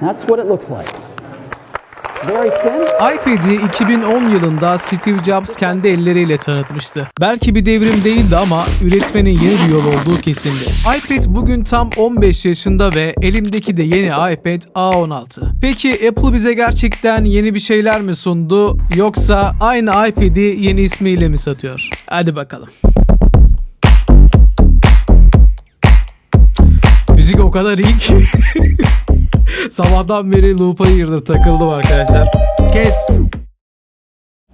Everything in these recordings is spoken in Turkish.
That's what it looks like. İPad'i 2010 yılında Steve Jobs kendi elleriyle tanıtmıştı. Belki bir devrim değildi ama üretmenin yeni bir yol olduğu kesindi. iPad bugün tam 15 yaşında ve elimdeki de yeni iPad A16. Peki Apple bize gerçekten yeni bir şeyler mi sundu yoksa aynı iPad'i yeni ismiyle mi satıyor? Hadi bakalım. Müzik o kadar iyi ki. Sabahtan beri loop'a girdim takıldım arkadaşlar. Kes.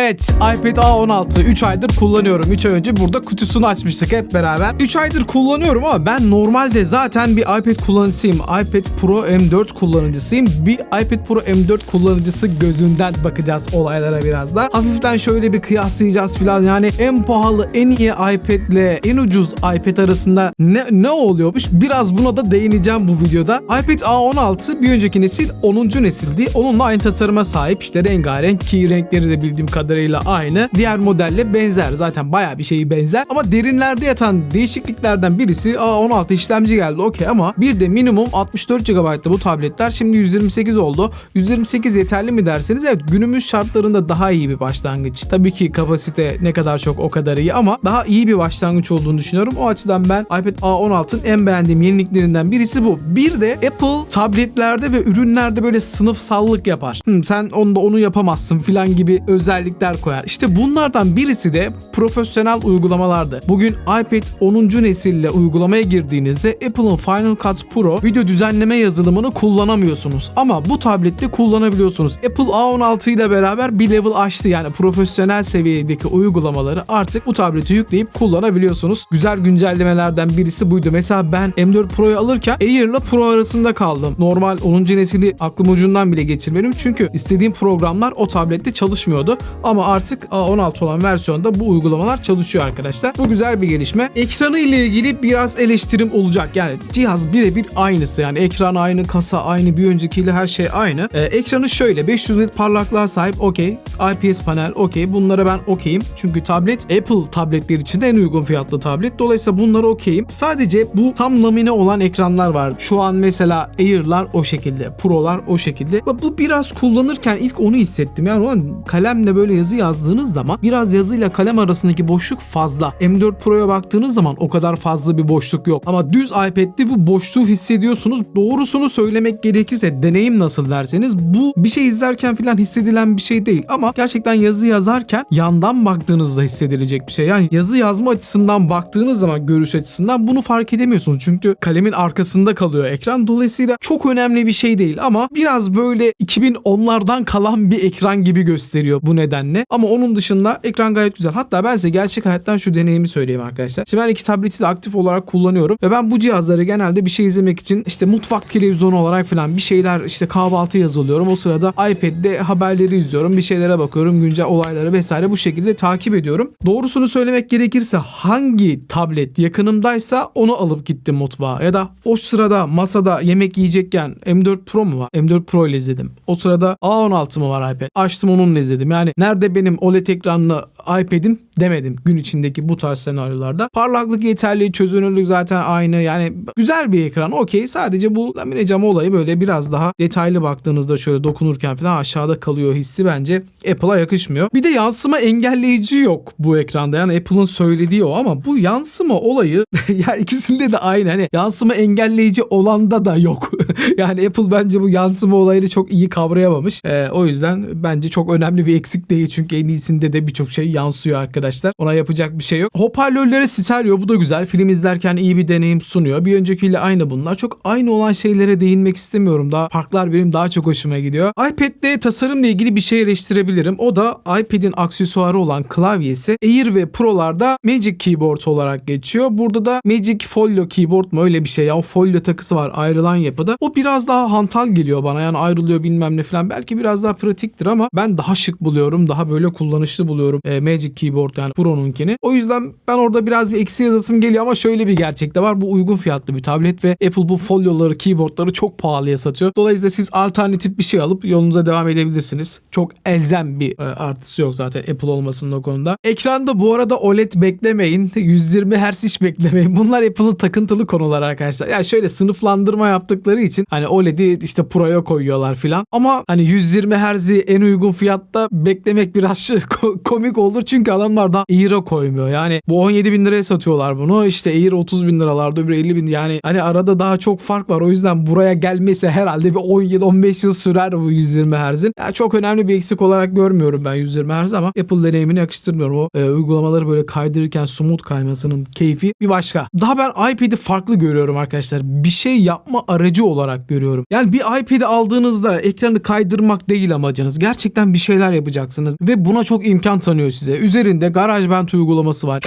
Evet iPad A16 3 aydır kullanıyorum. 3 ay önce burada kutusunu açmıştık hep beraber. 3 aydır kullanıyorum ama ben normalde zaten bir iPad kullanıcısıyım. iPad Pro M4 kullanıcısıyım. Bir iPad Pro M4 kullanıcısı gözünden bakacağız olaylara biraz da. Hafiften şöyle bir kıyaslayacağız falan. Yani en pahalı en iyi iPad ile en ucuz iPad arasında ne, ne oluyormuş? Biraz buna da değineceğim bu videoda. iPad A16 bir önceki nesil 10. nesildi. Onunla aynı tasarıma sahip. İşte rengarenk ki renkleri de bildiğim kadarıyla aynı. Diğer modelle benzer. Zaten bayağı bir şeyi benzer. Ama derinlerde yatan değişikliklerden birisi A16 işlemci geldi okey ama bir de minimum 64 GB'da bu tabletler şimdi 128 oldu. 128 yeterli mi derseniz evet günümüz şartlarında daha iyi bir başlangıç. Tabii ki kapasite ne kadar çok o kadar iyi ama daha iyi bir başlangıç olduğunu düşünüyorum. O açıdan ben iPad A16'ın en beğendiğim yeniliklerinden birisi bu. Bir de Apple tabletlerde ve ürünlerde böyle sınıfsallık yapar. "Hmm, sen onda onu yapamazsın filan gibi özellikler koyar. İşte bunlardan birisi de profesyonel uygulamalardı. Bugün iPad 10. nesille uygulamaya girdiğinizde Apple'ın Final Cut Pro video düzenleme yazılımını kullanamıyorsunuz. Ama bu tablette kullanabiliyorsunuz. Apple A16 ile beraber bir level aştı yani profesyonel seviyedeki uygulamaları artık bu tablete yükleyip kullanabiliyorsunuz. Güzel güncellemelerden birisi buydu. Mesela ben M4 Pro'yu alırken Air ile Pro arasında kaldım. Normal 10. nesili aklım ucundan bile geçirmedim. Çünkü istediğim programlar o tablette çalışmıyordu. Ama artık A16 olan versiyonda bu uygulamalar çalışıyor arkadaşlar. Bu güzel bir gelişme. Ekranı ile ilgili biraz eleştirim olacak. Yani cihaz birebir aynısı. Yani ekran aynı, kasa aynı, bir öncekiyle her şey aynı. Ee, ekranı şöyle 500 nit parlaklığa sahip okey. IPS panel okey. Bunlara ben okeyim. Çünkü tablet Apple tabletleri için en uygun fiyatlı tablet. Dolayısıyla bunlara okeyim. Sadece bu tam lamine olan ekranlar var. Şu an mesela Air'lar o şekilde. Pro'lar o şekilde. Bu biraz kullanırken ilk onu hissettim. Yani ulan kalemle böyle yazı yazdığınız zaman biraz yazıyla kalem arasındaki boşluk fazla. M4 Pro'ya baktığınız zaman o kadar fazla bir boşluk yok. Ama düz iPad'de bu boşluğu hissediyorsunuz. Doğrusunu söylemek gerekirse deneyim nasıl derseniz bu bir şey izlerken falan hissedilen bir şey değil. Ama gerçekten yazı yazarken yandan baktığınızda hissedilecek bir şey. Yani yazı yazma açısından baktığınız zaman görüş açısından bunu fark edemiyorsunuz. Çünkü kalemin arkasında kalıyor ekran. Dolayısıyla çok önemli bir şey değil ama biraz böyle 2010'lardan kalan bir ekran gibi gösteriyor bu nedenle. Ama onun dışında ekran gayet güzel. Hatta ben size gerçek hayattan şu deneyimi söyleyeyim arkadaşlar. Şimdi ben iki tableti de aktif olarak kullanıyorum ve ben bu cihazları genelde bir şey izlemek için işte mutfak televizyonu olarak falan bir şeyler işte kahvaltı yazılıyorum. O sırada iPad'de haberleri izliyorum. Bir şeylere bakıyorum. Güncel olayları vesaire bu şekilde takip ediyorum. Doğrusunu söylemek gerekirse hangi tablet yakınımdaysa onu alıp gittim mutfağa. Ya da o sırada masada yemek yiyecekken M4 Pro mu var? M4 Pro ile izledim. O sırada A16 mı var iPad? Açtım onunla izledim. Yani nerede benim OLED ekranlı iPad'im demedim gün içindeki bu tarz senaryolarda. Parlaklık yeterli, çözünürlük zaten aynı. Yani güzel bir ekran okey. Sadece bu lamine cam olayı böyle biraz daha detaylı baktığınızda şöyle dokunurken falan aşağıda kalıyor hissi bence Apple'a yakışmıyor. Bir de yansıma engelleyici yok bu ekranda. Yani Apple'ın söylediği o ama bu yansıma olayı yani ikisinde de aynı. Hani yansıma engelleyici olanda da yok. yani Apple bence bu yansıma olayını çok iyi kavrayamamış. Ee, o yüzden bence çok önemli bir eksik değil. Çünkü en iyisinde de birçok şey yansıyor arkadaşlar. Ona yapacak bir şey yok. Hoparlörlere stereo bu da güzel. Film izlerken iyi bir deneyim sunuyor. Bir öncekiyle aynı bunlar. Çok aynı olan şeylere değinmek istemiyorum. Daha farklar benim daha çok hoşuma gidiyor. iPad'de tasarımla ilgili bir şey eleştirebilirim. O da iPad'in aksesuarı olan klavyesi Air ve Pro'larda Magic Keyboard olarak geçiyor. Burada da Magic Folio Keyboard mu öyle bir şey ya. O folyo takısı var ayrılan yapıda. O biraz daha hantal geliyor bana. Yani ayrılıyor bilmem ne falan. Belki biraz daha pratiktir ama ben daha şık buluyorum. Daha böyle kullanışlı buluyorum e, Magic Keyboard keyboard yani Pro'nunkini. O yüzden ben orada biraz bir eksi yazasım geliyor ama şöyle bir gerçek de var. Bu uygun fiyatlı bir tablet ve Apple bu folyoları, keyboardları çok pahalıya satıyor. Dolayısıyla siz alternatif bir şey alıp yolunuza devam edebilirsiniz. Çok elzem bir e, artısı yok zaten Apple olmasının o konuda. Ekranda bu arada OLED beklemeyin. 120 Hz hiç beklemeyin. Bunlar Apple'ın takıntılı konular arkadaşlar. Ya şöyle sınıflandırma yaptıkları için hani OLED'i işte Pro'ya koyuyorlar filan. Ama hani 120 Hz'i en uygun fiyatta beklemek biraz ko- komik olur. Çünkü adamlar da Air'a koymuyor. Yani bu 17 bin liraya satıyorlar bunu. İşte Air 30 bin liralarda öbürü 50 bin. Yani hani arada daha çok fark var. O yüzden buraya gelmesi herhalde bir 10 yıl 15 yıl sürer bu 120 Hz'in. Yani çok önemli bir eksik olarak görmüyorum ben 120 Hz ama Apple deneyimini yakıştırmıyorum. O e, uygulamaları böyle kaydırırken smooth kaymasının keyfi bir başka. Daha ben iPad'i farklı görüyorum arkadaşlar. Bir şey yapma aracı olarak görüyorum. Yani bir iPad'i aldığınızda ekranı kaydırmak değil amacınız. Gerçekten bir şeyler yapacaksınız ve buna çok imkan tanıyor size. Üzerinde GarageBand uygulaması var.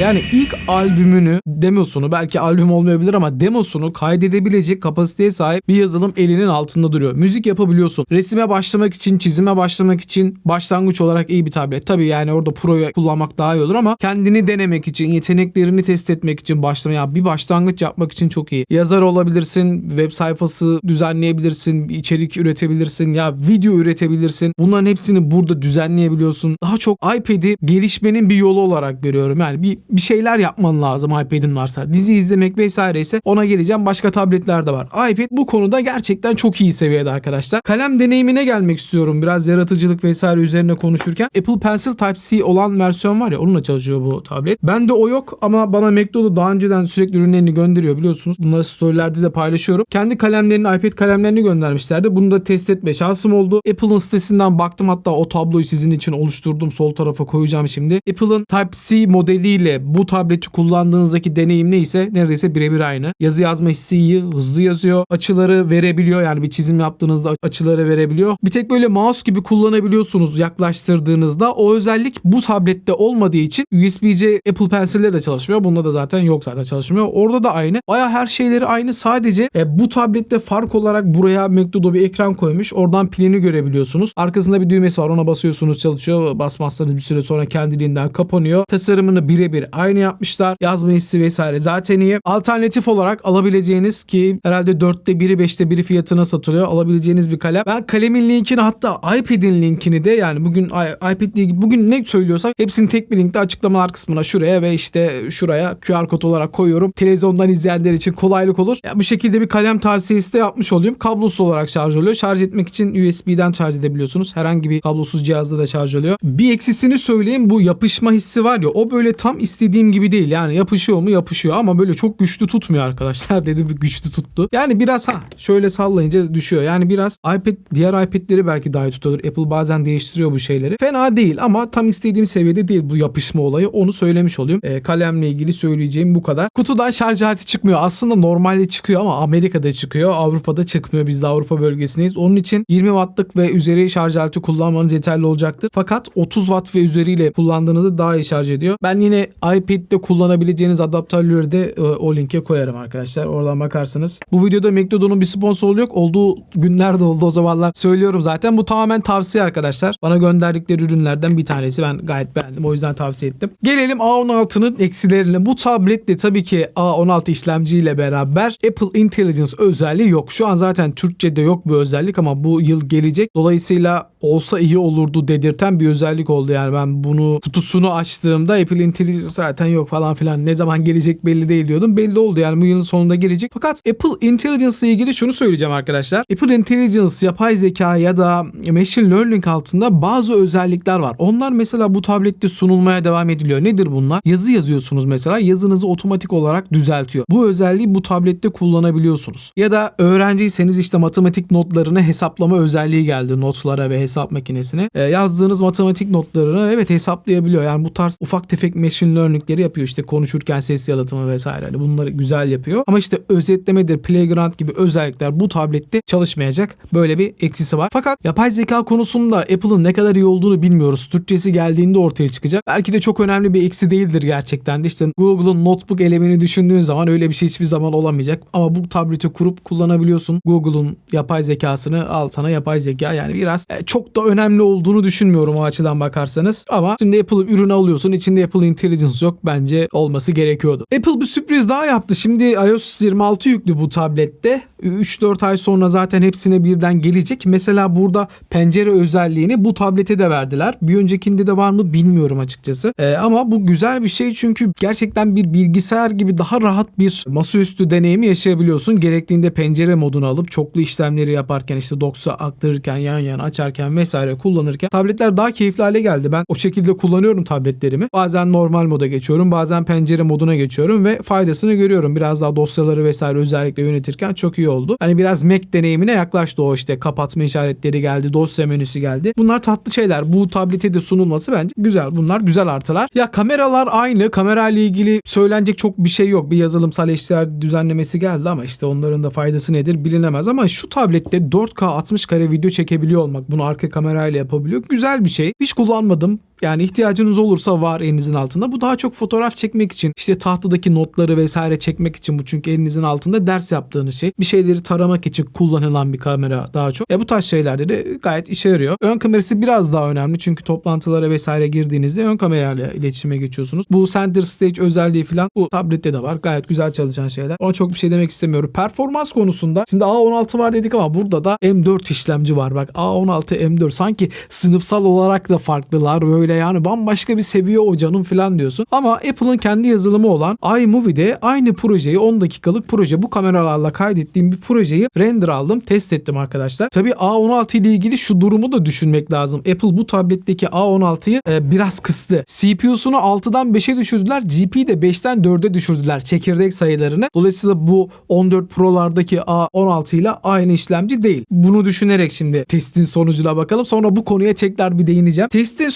Yani ilk albümünü, demosunu belki albüm olmayabilir ama demosunu kaydedebilecek kapasiteye sahip bir yazılım elinin altında duruyor. Müzik yapabiliyorsun. Resime başlamak için, çizime başlamak için başlangıç olarak iyi bir tablet. Tabii yani orada Pro'yu kullanmak daha iyi olur ama kendini denemek için, yeteneklerini test etmek için başlamaya bir başlangıç yapmak için çok iyi. Yazar olabilirsin, web sayfası düzenleyebilirsin, içerik üretebilirsin, ya video üretebilirsin. Bunların hepsini burada düzenleyebiliyorsun. Daha çok iPad'i gelişmenin bir yolu olarak görüyorum. Yani bir bir şeyler yapman lazım iPad'in varsa. Dizi izlemek vesaire ise ona geleceğim. Başka tabletler de var. iPad bu konuda gerçekten çok iyi seviyede arkadaşlar. Kalem deneyimine gelmek istiyorum. Biraz yaratıcılık vesaire üzerine konuşurken. Apple Pencil Type-C olan versiyon var ya onunla çalışıyor bu tablet. Bende o yok ama bana McDonald's daha önceden sürekli ürünlerini gönderiyor biliyorsunuz. Bunları storylerde de paylaşıyorum. Kendi kalemlerini, iPad kalemlerini göndermişlerdi. Bunu da test etme şansım oldu. Apple'ın sitesinden baktım hatta o tabloyu sizin için oluşturdum. Sol tarafa koyacağım şimdi. Apple'ın Type-C modeliyle bu tableti kullandığınızdaki deneyim neyse neredeyse birebir aynı. Yazı yazma hissi iyi, hızlı yazıyor. Açıları verebiliyor yani bir çizim yaptığınızda açıları verebiliyor. Bir tek böyle mouse gibi kullanabiliyorsunuz yaklaştırdığınızda. O özellik bu tablette olmadığı için USB-C Apple Pencil'le de çalışmıyor. Bunda da zaten yok zaten çalışmıyor. Orada da aynı. Baya her şeyleri aynı. Sadece e, bu tablette fark olarak buraya McDodo bir ekran koymuş. Oradan pilini görebiliyorsunuz. Arkasında bir düğmesi var. Ona basıyorsunuz çalışıyor. Basmazsanız bir süre sonra kendiliğinden kapanıyor. Tasarımını birebir aynı yapmışlar. Yazma hissi vesaire zaten iyi. Alternatif olarak alabileceğiniz ki herhalde 4'te biri 5'te biri fiyatına satılıyor. Alabileceğiniz bir kalem. Ben kalemin linkini hatta iPad'in linkini de yani bugün iPad ilgili bugün ne söylüyorsak hepsini tek bir linkte açıklamalar kısmına şuraya ve işte şuraya QR kod olarak koyuyorum. Televizyondan izleyenler için kolaylık olur. Ya bu şekilde bir kalem tavsiyesi de yapmış olayım. Kablosuz olarak şarj oluyor. Şarj etmek için USB'den şarj edebiliyorsunuz. Herhangi bir kablosuz cihazda da şarj oluyor. Bir eksisini söyleyeyim bu yapışma hissi var ya o böyle tam istediğim gibi değil. Yani yapışıyor mu yapışıyor ama böyle çok güçlü tutmuyor arkadaşlar. Dedim güçlü tuttu. Yani biraz ha şöyle sallayınca düşüyor. Yani biraz iPad diğer iPad'leri belki daha iyi tutuyor. Apple bazen değiştiriyor bu şeyleri. Fena değil ama tam istediğim seviyede değil bu yapışma olayı. Onu söylemiş olayım. E, kalemle ilgili söyleyeceğim bu kadar. Kutudan şarj aleti çıkmıyor. Aslında normalde çıkıyor ama Amerika'da çıkıyor. Avrupa'da çıkmıyor. Biz de Avrupa bölgesindeyiz. Onun için 20 wattlık ve üzeri şarj aleti kullanmanız yeterli olacaktır. Fakat 30 watt ve üzeriyle kullandığınızda daha iyi şarj ediyor. Ben yine iPad'de kullanabileceğiniz adaptörleri de e, o linke koyarım arkadaşlar. Oradan bakarsınız. Bu videoda McDonald'un bir sponsorluğu yok. Olduğu günler de oldu o zamanlar. Söylüyorum zaten. Bu tamamen tavsiye arkadaşlar. Bana gönderdikleri ürünlerden bir tanesi. Ben gayet beğendim. O yüzden tavsiye ettim. Gelelim A16'nın eksilerine. Bu tablet de tabii ki A16 işlemciyle beraber Apple Intelligence özelliği yok. Şu an zaten Türkçe'de yok bu özellik ama bu yıl gelecek. Dolayısıyla olsa iyi olurdu dedirten bir özellik oldu. Yani ben bunu kutusunu açtığımda Apple Intelligence zaten yok falan filan ne zaman gelecek belli değil diyordum. Belli oldu yani bu yılın sonunda gelecek. Fakat Apple Intelligence ile ilgili şunu söyleyeceğim arkadaşlar. Apple Intelligence yapay zeka ya da machine learning altında bazı özellikler var. Onlar mesela bu tablette sunulmaya devam ediliyor. Nedir bunlar? Yazı yazıyorsunuz mesela. Yazınızı otomatik olarak düzeltiyor. Bu özelliği bu tablette kullanabiliyorsunuz. Ya da öğrenciyseniz işte matematik notlarını hesaplama özelliği geldi notlara ve hesap makinesine. Ee, yazdığınız matematik notlarını evet hesaplayabiliyor. Yani bu tarz ufak tefek machine learning'leri yapıyor. İşte konuşurken ses yalıtımı vesaire. Hani bunları güzel yapıyor. Ama işte özetlemedir, playground gibi özellikler bu tablette çalışmayacak. Böyle bir eksisi var. Fakat yapay zeka konusunda Apple'ın ne kadar iyi olduğunu bilmiyoruz. Türkçesi geldiğinde ortaya çıkacak. Belki de çok önemli bir eksi değildir gerçekten de. İşte Google'un notebook elemini düşündüğün zaman öyle bir şey hiçbir zaman olamayacak. Ama bu tableti kurup kullanabiliyorsun. Google'un yapay zekasını al sana yapay zeka yani biraz e, çok çok da önemli olduğunu düşünmüyorum o açıdan bakarsanız. Ama şimdi Apple ürünü alıyorsun içinde Apple Intelligence yok bence olması gerekiyordu. Apple bir sürpriz daha yaptı. Şimdi iOS 26 yüklü bu tablette. 3-4 ay sonra zaten hepsine birden gelecek. Mesela burada pencere özelliğini bu tablete de verdiler. Bir öncekinde de var mı bilmiyorum açıkçası. Ee, ama bu güzel bir şey çünkü gerçekten bir bilgisayar gibi daha rahat bir masaüstü deneyimi yaşayabiliyorsun. Gerektiğinde pencere modunu alıp çoklu işlemleri yaparken işte doksa aktarırken yan yana açarken vesaire kullanırken tabletler daha keyifli hale geldi. Ben o şekilde kullanıyorum tabletlerimi. Bazen normal moda geçiyorum. Bazen pencere moduna geçiyorum ve faydasını görüyorum. Biraz daha dosyaları vesaire özellikle yönetirken çok iyi oldu. Hani biraz Mac deneyimine yaklaştı o işte kapatma işaretleri geldi, dosya menüsü geldi. Bunlar tatlı şeyler. Bu tablete de sunulması bence güzel. Bunlar güzel artılar. Ya kameralar aynı. Kamera ile ilgili söylenecek çok bir şey yok. Bir yazılımsal HDR düzenlemesi geldi ama işte onların da faydası nedir bilinemez. Ama şu tablette 4K 60 kare video çekebiliyor olmak, bunu arka kamerayla yapabiliyor. Güzel bir şey. Hiç kullanmadım. Yani ihtiyacınız olursa var elinizin altında. Bu daha çok fotoğraf çekmek için, işte tahtadaki notları vesaire çekmek için bu çünkü elinizin altında ders yaptığınız şey. Bir şeyleri taramak için kullanılan bir kamera daha çok. Ya bu tarz şeylerde de gayet işe yarıyor. Ön kamerası biraz daha önemli çünkü toplantılara vesaire girdiğinizde ön kamerayla iletişime geçiyorsunuz. Bu center stage özelliği falan bu tablette de var. Gayet güzel çalışan şeyler. Ona çok bir şey demek istemiyorum. Performans konusunda şimdi A16 var dedik ama burada da M4 işlemci var. Bak A16 M4 sanki sınıfsal olarak da farklılar. Böyle yani bambaşka bir seviye o canım falan diyorsun. Ama Apple'ın kendi yazılımı olan iMovie'de aynı projeyi 10 dakikalık proje bu kameralarla kaydettiğim bir projeyi render aldım. Test ettim arkadaşlar. Tabii A16 ile ilgili şu durumu da düşünmek lazım. Apple bu tabletteki A16'yı e, biraz kıstı. CPU'sunu 6'dan 5'e düşürdüler. GP'yi de 5'ten 4'e düşürdüler çekirdek sayılarını. Dolayısıyla bu 14 Pro'lardaki A16 ile aynı işlemci değil. Bunu düşünerek şimdi testin sonucuna bakalım. Sonra bu konuya tekrar bir değineceğim. Testin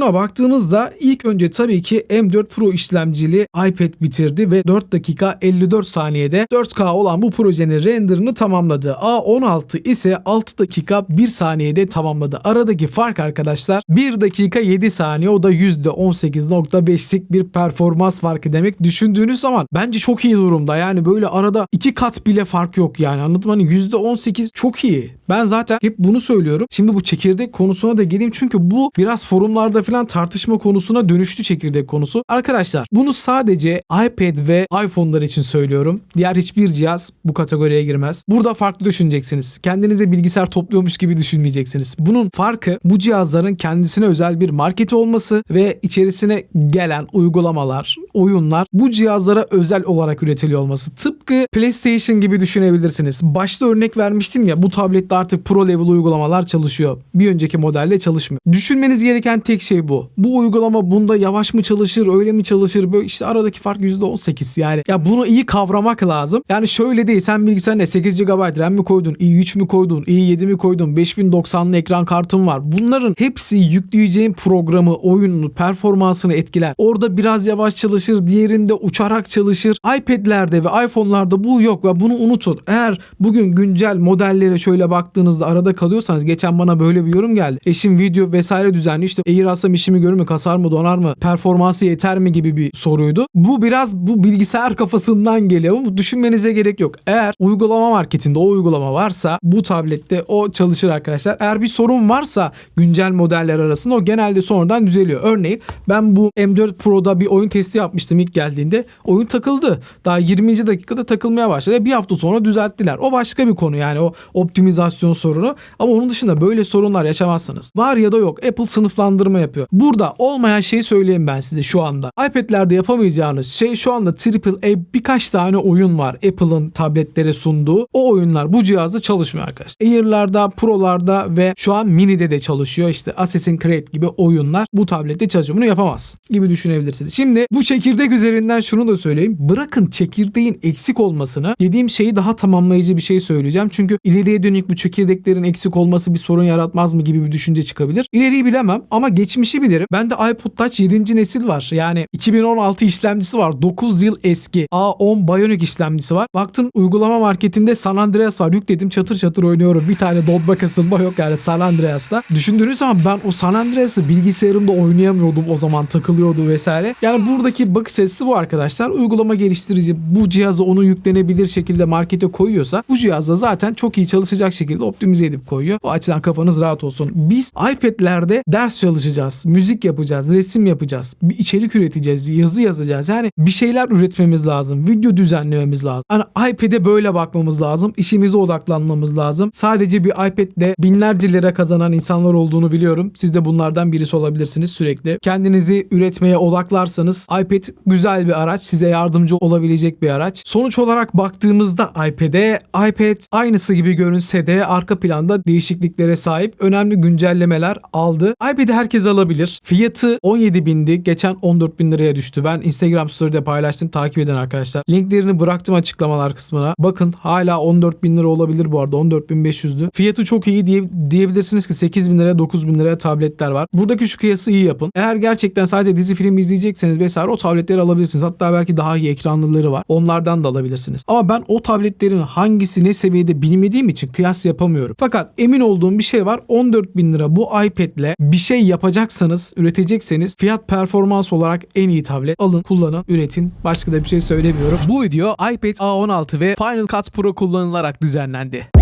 sonucuna baktığımızda ilk önce tabii ki M4 Pro işlemcili iPad bitirdi ve 4 dakika 54 saniyede 4K olan bu projenin renderını tamamladı. A16 ise 6 dakika 1 saniyede tamamladı. Aradaki fark arkadaşlar 1 dakika 7 saniye o da %18.5'lik bir performans farkı demek. Düşündüğünüz zaman bence çok iyi durumda. Yani böyle arada 2 kat bile fark yok yani anladın mı? Hani %18 çok iyi. Ben zaten hep bunu söylüyorum. Şimdi bu çekirdek konusuna da geleyim çünkü bu biraz forumlarda falan tartışma konusuna dönüştü çekirdek konusu. Arkadaşlar bunu sadece iPad ve iPhone'lar için söylüyorum. Diğer hiçbir cihaz bu kategoriye girmez. Burada farklı düşüneceksiniz. Kendinize bilgisayar topluyormuş gibi düşünmeyeceksiniz. Bunun farkı bu cihazların kendisine özel bir marketi olması ve içerisine gelen uygulamalar, oyunlar bu cihazlara özel olarak üretiliyor olması. Tıpkı PlayStation gibi düşünebilirsiniz. Başta örnek vermiştim ya bu tablette artık pro level uygulamalar çalışıyor. Bir önceki modelde çalışmıyor. Düşünmeniz gereken tek şey bu. Bu uygulama bunda yavaş mı çalışır, öyle mi çalışır? Böyle işte aradaki fark %18 yani. Ya bunu iyi kavramak lazım. Yani şöyle değil sen bilgisayarına 8 GB RAM mi koydun, i3 mi koydun, i7 mi koydun, 5090'lı ekran kartın var. Bunların hepsi yükleyeceğin programı, oyununu, performansını etkiler. Orada biraz yavaş çalışır, diğerinde uçarak çalışır. iPad'lerde ve iPhone'larda bu yok ve bunu unutun. Eğer bugün güncel modellere şöyle baktığınızda arada kalıyorsanız geçen bana böyle bir yorum geldi. Eşim video vesaire düzenli işte Air alsam işimi görür mü, kasar mı, donar mı, performansı yeter mi gibi bir soruydu. Bu biraz bu bilgisayar kafasından geliyor. Bu düşünmenize gerek yok. Eğer uygulama marketinde o uygulama varsa bu tablette o çalışır arkadaşlar. Eğer bir sorun varsa güncel modeller arasında o genelde sonradan düzeliyor. Örneğin ben bu M4 Pro'da bir oyun testi yapmıştım ilk geldiğinde. Oyun takıldı. Daha 20. dakikada takılmaya başladı. Bir hafta sonra düzelttiler. O başka bir konu yani o optimizasyon sorunu. Ama onun dışında böyle sorunlar yaşamazsınız. Var ya da yok. Apple sınıflandırma yapıyor. Burada olmayan şeyi söyleyeyim ben size şu anda. iPad'lerde yapamayacağınız şey şu anda AAA birkaç tane oyun var. Apple'ın tabletlere sunduğu. O oyunlar bu cihazda çalışmıyor arkadaşlar. Air'larda, Pro'larda ve şu an Mini'de de çalışıyor. İşte Assassin's Creed gibi oyunlar bu tablette çalışıyor. Bunu yapamaz gibi düşünebilirsiniz. Şimdi bu çekirdek üzerinden şunu da söyleyeyim. Bırakın çekirdeğin eksik olmasını. Dediğim şeyi daha tamamlayıcı bir şey söyleyeceğim. Çünkü ileriye dönük bu çekirdeklerin eksik olması bir sorun yaratmaz mı gibi bir düşünce çıkabilir. İleriyi bilemem ama geçmişi bilirim. Bende iPod Touch 7. nesil var. Yani 2016 işlemcisi var. 9 yıl eski. A10 Bionic işlemcisi var. Baktım uygulama marketinde San Andreas var. Yükledim çatır çatır oynuyorum. Bir tane dolma kasılma yok yani San Andreas'ta. Düşündüğünüz zaman ben o San Andreas'ı bilgisayarımda oynayamıyordum o zaman takılıyordu vesaire. Yani buradaki bakış açısı bu arkadaşlar. Uygulama geliştirici bu cihazı onu yüklenebilir şekilde markete koyuyorsa bu cihazda zaten çok iyi çalışacak şekilde optimize edip koyuyor. O açıdan kafanız rahat olsun. Biz iPad'lerde ders çalışacağız, müzik yapacağız, resim yapacağız, bir içerik üreteceğiz, bir yazı yazacağız. Yani bir şeyler üretmemiz lazım, video düzenlememiz lazım. Hani iPad'e böyle bakmamız lazım, işimize odaklanmamız lazım. Sadece bir iPad'le binlerce lira kazanan insanlar olduğunu biliyorum. Siz de bunlardan birisi olabilirsiniz sürekli. Kendinizi üretmeye odaklarsanız iPad güzel bir araç, size yardımcı olabilecek bir araç. Sonuç olarak baktığımızda iPad'e iPad aynısı gibi görünse de arka planda değişikliklere sahip önemli güncellemeler aldı. iPad'i herkes alabilir. Fiyatı 17 bindi. Geçen 14 bin liraya düştü. Ben Instagram story'de paylaştım. Takip eden arkadaşlar. Linklerini bıraktım açıklamalar kısmına. Bakın hala 14 bin lira olabilir bu arada. 14.500'dü. Fiyatı çok iyi diye, diyebilirsiniz ki 8 bin liraya 9 bin liraya tabletler var. Buradaki şu kıyası iyi yapın. Eğer gerçekten sadece dizi film izleyecekseniz vesaire o tabletleri alabilirsiniz. Hatta belki daha iyi ekranlıları var. Onlardan da alabilirsiniz. Ama ben o tabletlerin hangisi ne seviyede bilmediğim için kıyas yapamıyorum. Fakat emin olduğum bir şey var. 14 bin lira bu iPad'le bir şey yapacaksanız, üretecekseniz fiyat performans olarak en iyi tablet. Alın, kullanın, üretin. Başka da bir şey söylemiyorum. Bu video iPad A16 ve Final Cut Pro kullanılarak düzenlendi.